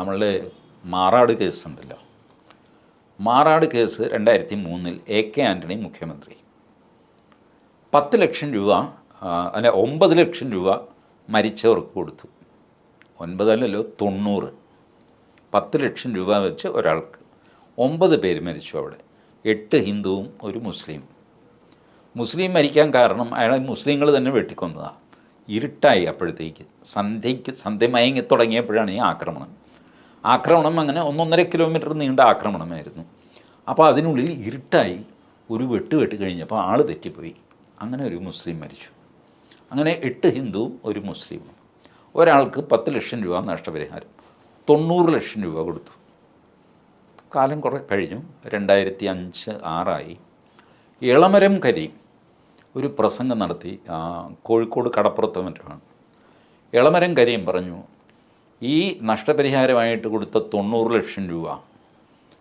നമ്മളുടെ മാറാട് കേസ് ഉണ്ടല്ലോ. മാറാട് കേസ് രണ്ടായിരത്തി മൂന്നിൽ എ കെ ആന്റണി മുഖ്യമന്ത്രി. പത്ത് ലക്ഷം രൂപ അല്ല ഒമ്പത് ലക്ഷം രൂപ മരിച്ചവർക്ക് കൊടുത്തു. ഒൻപതല്ലല്ലോ തൊണ്ണൂറ്. പത്ത് ലക്ഷം രൂപ വെച്ച് ഒരാൾക്ക്. ഒമ്പത് പേര് മരിച്ചു അവിടെ. എട്ട് ഹിന്ദുവും ഒരു മുസ്ലിം. മുസ്ലിം മരിക്കാൻ കാരണം അയാൾ മുസ്ലിങ്ങൾ തന്നെ വെട്ടിക്കൊന്നതാണ് ഇരുട്ടായി അപ്പോഴത്തേക്ക്. സന്ധ്യയ്ക്ക് സന്ധ്യ മയങ്ങി തുടങ്ങിയപ്പോഴാണ് ഈ ആക്രമണം. ആക്രമണം അങ്ങനെ ഒന്നൊന്നര കിലോമീറ്റർ നീണ്ട ആക്രമണമായിരുന്നു. അപ്പോൾ അതിനുള്ളിൽ ഇരുട്ടായി ഒരു വെട്ട് വെട്ട് കഴിഞ്ഞപ്പോൾ ആൾ തെറ്റിപ്പോയി. അങ്ങനെ ഒരു മുസ്ലിം മരിച്ചു. അങ്ങനെ എട്ട് ഹിന്ദുവും ഒരു മുസ്ലിമും. ഒരാൾക്ക് പത്ത് ലക്ഷം രൂപ നഷ്ടപരിഹാരം. തൊണ്ണൂറ് ലക്ഷം രൂപ കൊടുത്തു. കാലം കുറേ കഴിഞ്ഞു. രണ്ടായിരത്തി അഞ്ച് ആറായി. ഇളമരം കരി ഒരു പ്രസംഗം നടത്തി കോഴിക്കോട് കടപ്പുറത്ത് മറ്റാണ് ഇളമരം കരീം പറഞ്ഞു ഈ നഷ്ടപരിഹാരമായിട്ട് കൊടുത്ത തൊണ്ണൂറ് ലക്ഷം രൂപ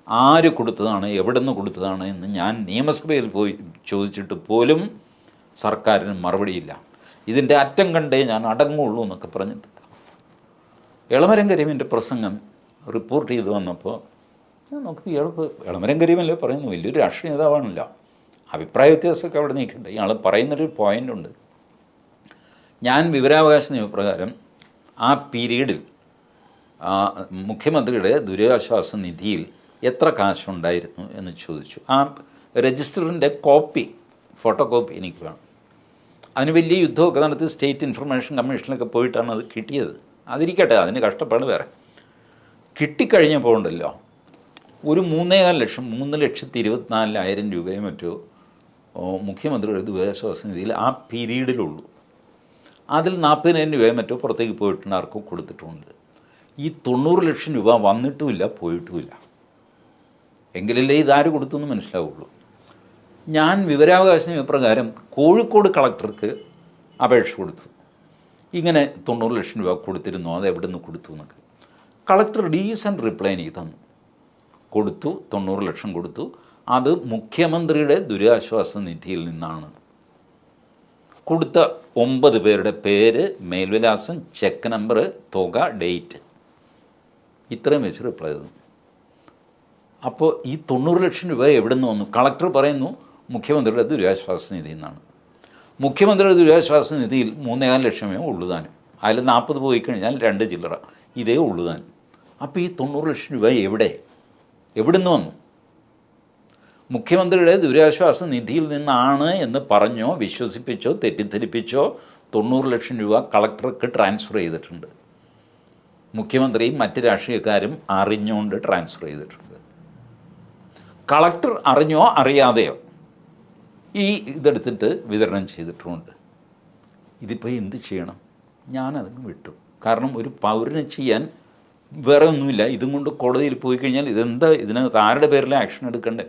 ആര് കൊടുത്തതാണ് എവിടെ നിന്ന് കൊടുത്തതാണ് എന്ന് ഞാൻ നിയമസഭയിൽ പോയി ചോദിച്ചിട്ട് പോലും സർക്കാരിന് മറുപടിയില്ല. ഇതിന്റെ അറ്റം കണ്ടേ ഞാൻ അടങ്ങുള്ളൂ എന്നൊക്കെ പറഞ്ഞിട്ട്. ഇളമരം കരീമിന്റെ പ്രസംഗം റിപ്പോർട്ട് ചെയ്ത് വന്നപ്പോൾ നോക്കി ഇയാൾക്ക് ഇളമരം കരീമല്ലേ പറയുന്നു? വലിയൊരു രാഷ്ട്രീയ നേതാവാണല്ലോ. അഭിപ്രായ വ്യത്യാസമൊക്കെ അവിടെ നീക്കട്ടെ ഇയാൾ പറയുന്നൊരു പോയിന്റ് ഉണ്ട്. ഞാൻ വിവരാവകാശ നിയമപ്രകാരം ആ പീരീഡിൽ മുഖ്യമന്ത്രിയുടെ ദുരിതാശ്വാസ നിധിയിൽ എത്ര കാശുണ്ടായിരുന്നു എന്ന് ചോദിച്ചു. ആ രജിസ്റ്ററിന്റെ കോപ്പി ഫോട്ടോ കോപ്പി എനിക്ക് വേണം. അതിന് വലിയ യുദ്ധമൊക്കെ നടത്തി സ്റ്റേറ്റ് ഇൻഫർമേഷൻ കമ്മീഷനിലൊക്കെ പോയിട്ടാണ് അത് കിട്ടിയത്. അതിരിക്കട്ടെ അതിന് കഷ്ടപ്പാട് വേറെ. കിട്ടിക്കഴിഞ്ഞപ്പോൾ ഉണ്ടല്ലോ ഒരു മൂന്നേകാൽ ലക്ഷം മൂന്ന് ലക്ഷത്തി ഇരുപത്തിനാലായിരം രൂപയും മറ്റോ മുഖ്യമന്ത്രിയുടെ ദുരിതാശ്വാസ നിധിയിൽ ആ പീരീഡിലുള്ളൂ. അതിൽ നാൽപ്പതിനായിരം രൂപയും മറ്റോ പുറത്തേക്ക് പോയിട്ടുണ്ട് ആർക്കും കൊടുത്തിട്ടുമുണ്ട് ഈ തൊണ്ണൂറ് ലക്ഷം രൂപ വന്നിട്ടുമില്ല പോയിട്ടുമില്ല. എങ്കിലല്ലേ ഇതാര് കൊടുത്തു എന്ന് മനസ്സിലാവുള്ളൂ. ഞാൻ വിവരാവകാശ നിയമപ്രകാരം കോഴിക്കോട് കളക്ടർക്ക് അപേക്ഷ കൊടുത്തു. ഇങ്ങനെ തൊണ്ണൂറ് ലക്ഷം രൂപ കൊടുത്തിരുന്നു അത് എവിടെ നിന്ന് കൊടുത്തു എന്നൊക്കെ. കളക്ടർ ഡീസന്റ് റിപ്ലൈ എനിക്ക് തന്നു. കൊടുത്തു തൊണ്ണൂറ് ലക്ഷം കൊടുത്തു. അത് മുഖ്യമന്ത്രിയുടെ ദുരിതാശ്വാസ നിധിയിൽ നിന്നാണ്. കൊടുത്ത ഒമ്പത് പേരുടെ പേര് മേൽവിലാസം ചെക്ക് നമ്പർ തുക ഡേറ്റ്. ഇത്രയും വെച്ച് റിപ്ലൈ തന്നു. അപ്പോൾ ഈ തൊണ്ണൂറ് ലക്ഷം രൂപ എവിടെ നിന്ന് വന്നു? കളക്ടർ പറയുന്നു മുഖ്യമന്ത്രിയുടെ ദുരിതാശ്വാസ നിധിയിൽ നിന്നാണ് മുഖ്യമന്ത്രിയുടെ ദുരിതാശ്വാസ നിധിയിൽ മൂന്നേകാൽ ലക്ഷമേ ഉള്ളൂ താനും അതിൽ നാൽപ്പത് പോയി കഴിഞ്ഞാൽ രണ്ട് ചില്ലറ. ഇതേ ഉള്ളൂ താനും അപ്പോൾ ഈ തൊണ്ണൂറ് ലക്ഷം രൂപ എവിടെ? എവിടെ നിന്ന് വന്നു? മുഖ്യമന്ത്രിയുടെ ദുരിതാശ്വാസ നിധിയിൽ നിന്നാണ് എന്ന് പറഞ്ഞോ വിശ്വസിപ്പിച്ചോ തെറ്റിദ്ധരിപ്പിച്ചോ തൊണ്ണൂറ് ലക്ഷം രൂപ കളക്ടർക്ക് ട്രാൻസ്ഫർ ചെയ്തിട്ടുണ്ട്. മുഖ്യമന്ത്രിയും മറ്റ് രാഷ്ട്രീയക്കാരും അറിഞ്ഞുകൊണ്ട് ട്രാൻസ്ഫർ ചെയ്തിട്ടുണ്ട്. കളക്ടർ അറിഞ്ഞോ അറിയാതെയോ ഈ ഇതെടുത്തിട്ട് വിതരണം ചെയ്തിട്ടുമുണ്ട് ഇതിപ്പോൾ എന്ത് ചെയ്യണം? ഞാനതിന് വിട്ടു. കാരണം ഒരു പൗരന് ചെയ്യാൻ വേറെ ഒന്നുമില്ല. ഇതും കൊണ്ട് കോടതിയിൽ പോയി കഴിഞ്ഞാൽ ഇതെന്താ ഇതിനകത്ത് ആരുടെ പേരിൽ ആക്ഷൻ എടുക്കണ്ടേ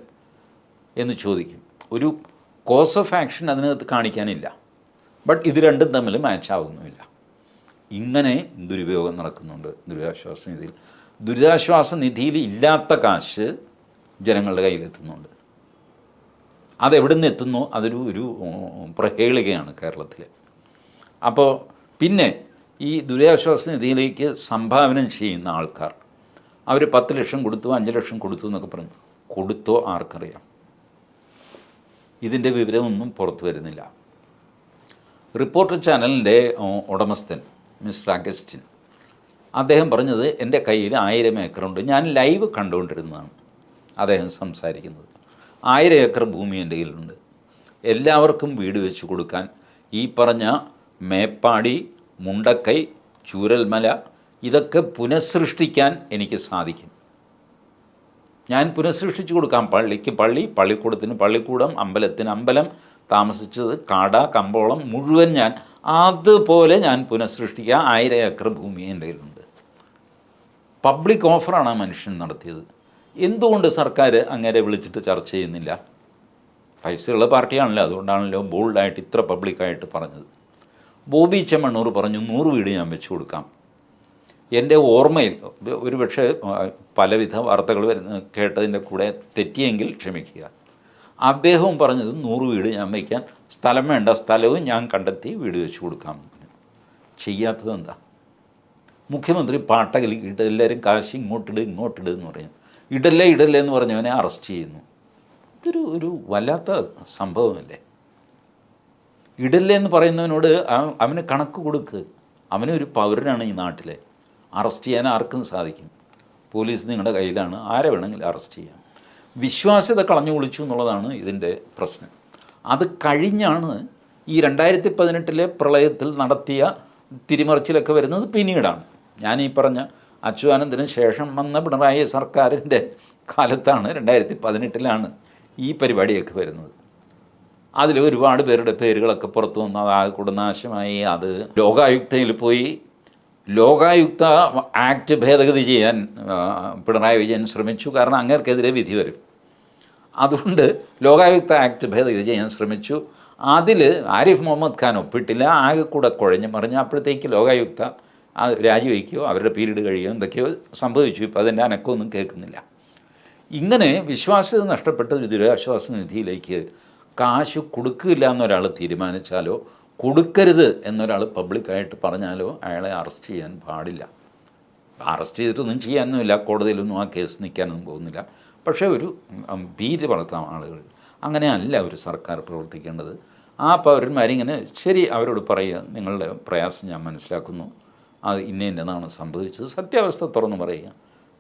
എന്ന് ചോദിക്കും. ഒരു കോസ് ഓഫ് ആക്ഷൻ അതിനകത്ത് കാണിക്കാനില്ല. ബട്ട് ഇത് രണ്ടും തമ്മിൽ മാച്ച് ആവുന്നുമില്ല. ഇങ്ങനെ ദുരുപയോഗം നടക്കുന്നുണ്ട്. ദുരിതാശ്വാസ നിധിയിൽ. ദുരിതാശ്വാസ നിധിയിൽ ഇല്ലാത്ത കാശ് ജനങ്ങളുടെ കയ്യിലെത്തുന്നുണ്ട്. അതെവിടെ നിന്ന് എത്തുന്നു? അതൊരു ഒരു പ്രഹേളികയാണ് കേരളത്തിൽ അപ്പോൾ പിന്നെ ഈ ദുരിതാശ്വാസ നിധിയിലേക്ക് സംഭാവന ചെയ്യുന്ന ആൾക്കാർ അവർ പത്ത് ലക്ഷം കൊടുത്തു അഞ്ച് ലക്ഷം കൊടുത്തു എന്നൊക്കെ പറഞ്ഞു കൊടുത്തോ ആർക്കറിയാം? ഇതിന്റെ വിവരമൊന്നും പുറത്തു വരുന്നില്ല. റിപ്പോർട്ടർ ചാനലിന്റെ ഉടമസ്ഥൻ മിസ്റ്റർ അഗസ്റ്റിൻ. അദ്ദേഹം പറഞ്ഞത് എന്റെ കയ്യിൽ ആയിരം ഏക്കറുണ്ട് ഞാൻ ലൈവ് കണ്ടുകൊണ്ടിരുന്നതാണ് അദ്ദേഹം സംസാരിക്കുന്നത്. ആയിരം ഏക്കർ ഭൂമി എന്റെ കയ്യിലുണ്ട്. എല്ലാവർക്കും വീട് വെച്ച് കൊടുക്കാൻ ഈ പറഞ്ഞ മേപ്പാടി മുണ്ടക്കൈ ചൂരൽമല ഇതൊക്കെ പുനഃസൃഷ്ടിക്കാൻ എനിക്ക് സാധിക്കും. ഞാൻ പുനഃസൃഷ്ടിച്ചു കൊടുക്കാം. പള്ളിക്ക് പള്ളി പള്ളിക്കൂടത്തിന് പള്ളിക്കൂടം അമ്പലത്തിന് അമ്പലം താമസിച്ചത് കാട കമ്പോളം മുഴുവൻ ഞാൻ അതുപോലെ ഞാൻ പുനഃസൃഷ്ടിക്കുക. ആയിരം ഏക്കർ ഭൂമി എന്റെ കയ്യിലുണ്ട്. പബ്ലിക് ഓഫറാണ് ആ മനുഷ്യൻ നടത്തിയത്. എന്തുകൊണ്ട് സർക്കാർ അങ്ങനെ വിളിച്ചിട്ട് ചർച്ച ചെയ്യുന്നില്ല? പൈസയുള്ള പാർട്ടിയാണല്ലോ. അതുകൊണ്ടാണല്ലോ ബോൾഡായിട്ട് ഇത്ര പബ്ലിക്കായിട്ട് പറഞ്ഞത്. ബോബി ചെമ്മണ്ണൂർ പറഞ്ഞു നൂറ് വീട് ഞാൻ വെച്ചു കൊടുക്കാം. എന്റെ ഓർമ്മയിൽ ഒരു പക്ഷേ പലവിധ വാർത്തകൾ വരുന്ന കേട്ടതിന്റെ കൂടെ തെറ്റിയെങ്കിൽ ക്ഷമിക്കുക. അദ്ദേഹവും പറഞ്ഞത് നൂറ് വീട് ഞാൻ വയ്ക്കാൻ സ്ഥലം വേണ്ട സ്ഥലവും ഞാൻ കണ്ടെത്തി വീട് വെച്ച് കൊടുക്കാം. ചെയ്യാത്തത് എന്താ? മുഖ്യമന്ത്രി പാട്ടകലി ഇട്ട് എല്ലാവരും കാശ് ഇങ്ങോട്ടിട് ഇങ്ങോട്ടിട് എന്ന് പറയും. ഇടല്ലേ ഇടല്ലേ എന്ന് പറഞ്ഞവനെ അറസ്റ്റ് ചെയ്യുന്നു. ഇതൊരു ഒരു വല്ലാത്ത സംഭവമല്ലേ? ഇടല്ലേ എന്ന് പറയുന്നവനോട് അവ- അവന് കണക്ക് കൊടുക്ക്. അവനൊരു പൗരനാണ് ഈ നാട്ടിലെ. അറസ്റ്റ് ചെയ്യാൻ ആർക്കും സാധിക്കും. പോലീസ് നിങ്ങളുടെ കയ്യിലാണ്. ആരെ വേണമെങ്കിലും അറസ്റ്റ് ചെയ്യാം. വിശ്വാസ്യത കളഞ്ഞു കുളിച്ചു എന്നുള്ളതാണ് ഇതിന്റെ പ്രശ്നം. അത് കഴിഞ്ഞാണ് ഈ രണ്ടായിരത്തി പതിനെട്ടിലെ പ്രളയത്തിൽ നടത്തിയ തിരിമറിച്ചിലൊക്കെ വരുന്നത് പിന്നീടാണ്. ഞാൻ ഈ പറഞ്ഞ അച്യുതാനന്ദന് ശേഷം വന്ന പിണറായി സർക്കാരിന്റെ കാലത്താണ് രണ്ടായിരത്തി പതിനെട്ടിലാണ് ഈ പരിപാടിയൊക്കെ വരുന്നത്. അതിൽ ഒരുപാട് പേരുടെ പേരുകളൊക്കെ പുറത്തു വന്നു അത് ആകെ കുടനാശമായി അത് ലോകായുക്തയിൽ പോയി ലോകായുക്ത ആക്ട് ഭേദഗതി ചെയ്യാൻ പിണറായി വിജയൻ ശ്രമിച്ചു. കാരണം അങ്ങേർക്കെതിരെ വിധി വരും. അതുകൊണ്ട് ലോകായുക്ത ആക്ട് ഭേദഗതി ചെയ്യാൻ ശ്രമിച്ചു. അതിൽ ആരിഫ് മുഹമ്മദ് ഖാൻ ഒപ്പിട്ടില്ല. ആകെ കൂടെ കുഴഞ്ഞു മറിഞ്ഞ് അപ്പോഴത്തേക്ക് ലോകായുക്ത ആ രാജിവെക്കുകയോ അവരുടെ പീരീഡ് കഴിയുകയോ എന്തൊക്കെയോ സംഭവിച്ചു. ഇപ്പോൾ അതിന്റെ അനക്കമൊന്നും കേൾക്കുന്നില്ല. ഇങ്ങനെ വിശ്വാസ്യത നഷ്ടപ്പെട്ട ദുരിതാശ്വാസ നിധിയിലേക്ക് കാശ് കൊടുക്കില്ല എന്നൊരാൾ തീരുമാനിച്ചാലോ കൊടുക്കരുത് എന്നൊരാൾ പബ്ലിക്കായിട്ട് പറഞ്ഞാലോ അയാളെ അറസ്റ്റ് ചെയ്യാൻ പാടില്ല. അറസ്റ്റ് ചെയ്തിട്ടൊന്നും ചെയ്യാനൊന്നുമില്ല കോടതിയിലൊന്നും ആ കേസ് നിൽക്കാനൊന്നും പോകുന്നില്ല. പക്ഷേ ഒരു ഭീതി വളർത്താം ആളുകൾ അങ്ങനെയല്ല ഒരു സർക്കാർ പ്രവർത്തിക്കേണ്ടത്. ആ പൗരന്മാരിങ്ങനെ ശരി അവരോട് പറയുക നിങ്ങളുടെ പ്രയാസം ഞാൻ മനസ്സിലാക്കുന്നു. അത് ഇന്ന ഇന്നതാണ് സംഭവിച്ചത്. സത്യാവസ്ഥ തുറന്നു പറയുക.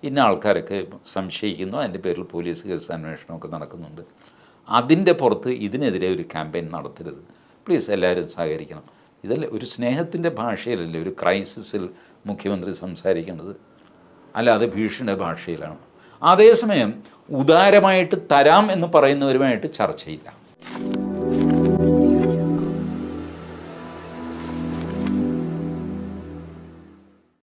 ഇന്ന ആൾക്കാരൊക്കെ സംശയിക്കുന്നു. അതിന്റെ പേരിൽ പോലീസ് കേസ് അന്വേഷണമൊക്കെ നടക്കുന്നുണ്ട്. അതിന്റെ പുറത്ത് ഇതിനെതിരെ ഒരു ക്യാമ്പയിൻ നടത്തരുത്. പ്ലീസ് എല്ലാവരും സഹകരിക്കണം. ഇതല്ല ഒരു സ്നേഹത്തിന്റെ ഭാഷയിലല്ലേ ഒരു ക്രൈസിസിൽ മുഖ്യമന്ത്രി സംസാരിക്കേണ്ടത് അല്ലാതെ ഭീഷണിയുടെ ഭാഷയിലാണ്. അതേസമയം ഉദാരമായിട്ട് തരാം എന്ന് പറയുന്നവരുമായിട്ട് ചർച്ചയില്ല.